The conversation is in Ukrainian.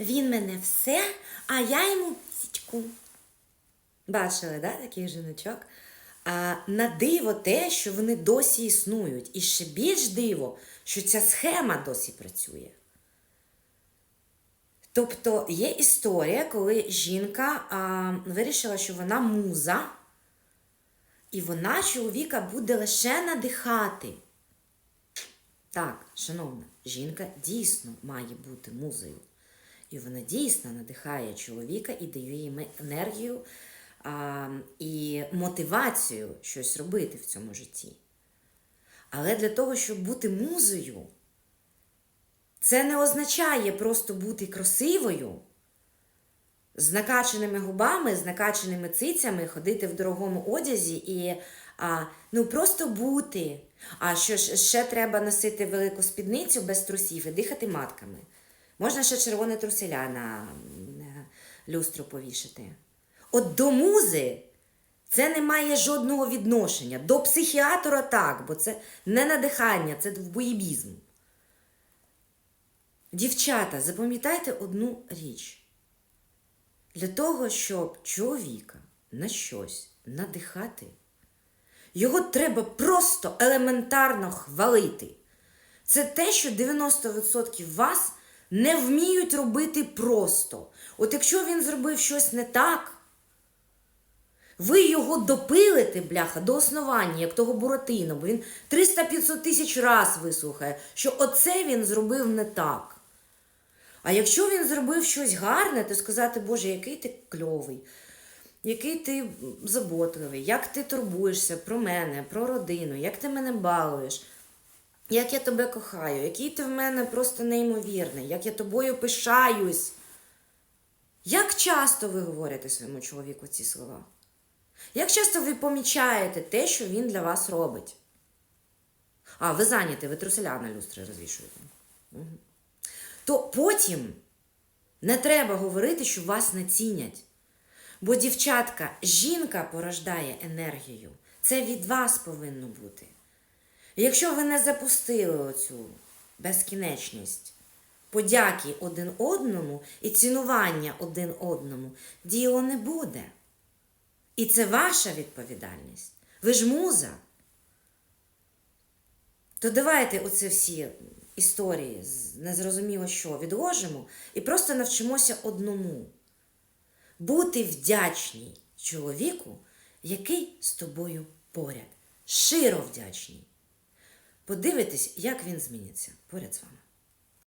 він мене все, а я йому січку. Бачили, да, таких жіночок? А на диво те, що вони досі існують. І ще більш диво, що ця схема досі працює. Тобто є історія, коли жінка а, вирішила, що вона муза, і вона чоловіка буде лише надихати. Так, шановна, жінка дійсно має бути музою. І вона дійсно надихає чоловіка і дає йому енергію а, і мотивацію щось робити в цьому житті. Але для того, щоб бути музою, це не означає просто бути красивою, з накаченими губами, з накаченими цицями, ходити в дорогому одязі і а, ну, просто бути. А що ще треба носити велику спідницю без трусів і дихати матками. Можна ще червоне труселя на, люстру повішати. От до музи це не має жодного відношення. До психіатра так, бо це не надихання, це вбоєбізм. Дівчата, запам'ятайте одну річ. Для того, щоб чоловіка на щось надихати, його треба просто елементарно хвалити. Це те, що 90% вас не вміють робити просто. От якщо він зробив щось не так, ви його допилите, бляха, до основання, як того Буратино, бо він 300-500 тисяч раз вислухає, що оце він зробив не так. А якщо він зробив щось гарне, то сказати, Боже, який ти кльовий, який ти заботливий, як ти турбуєшся про мене, про родину, як ти мене балуєш, як я тебе кохаю, який ти в мене просто неймовірний, як я тобою пишаюсь. Як часто ви говорите своєму чоловіку ці слова? Як часто ви помічаєте те, що він для вас робить? А, ви зайняті, ви труселя на люстри розвішуєте. Угу. То потім не треба говорити, що вас не цінять. Бо, дівчатка, жінка порождає енергію. Це від вас повинно бути. Якщо ви не запустили оцю безкінечність подяки один одному і цінування один одному, діло не буде. І це ваша відповідальність. Ви ж муза. То давайте оце всі історії незрозуміло що відложимо і просто навчимося одному. Бути вдячній чоловіку, який з тобою поряд. Широ вдячний. Подивитись, як він зміниться поряд з вами.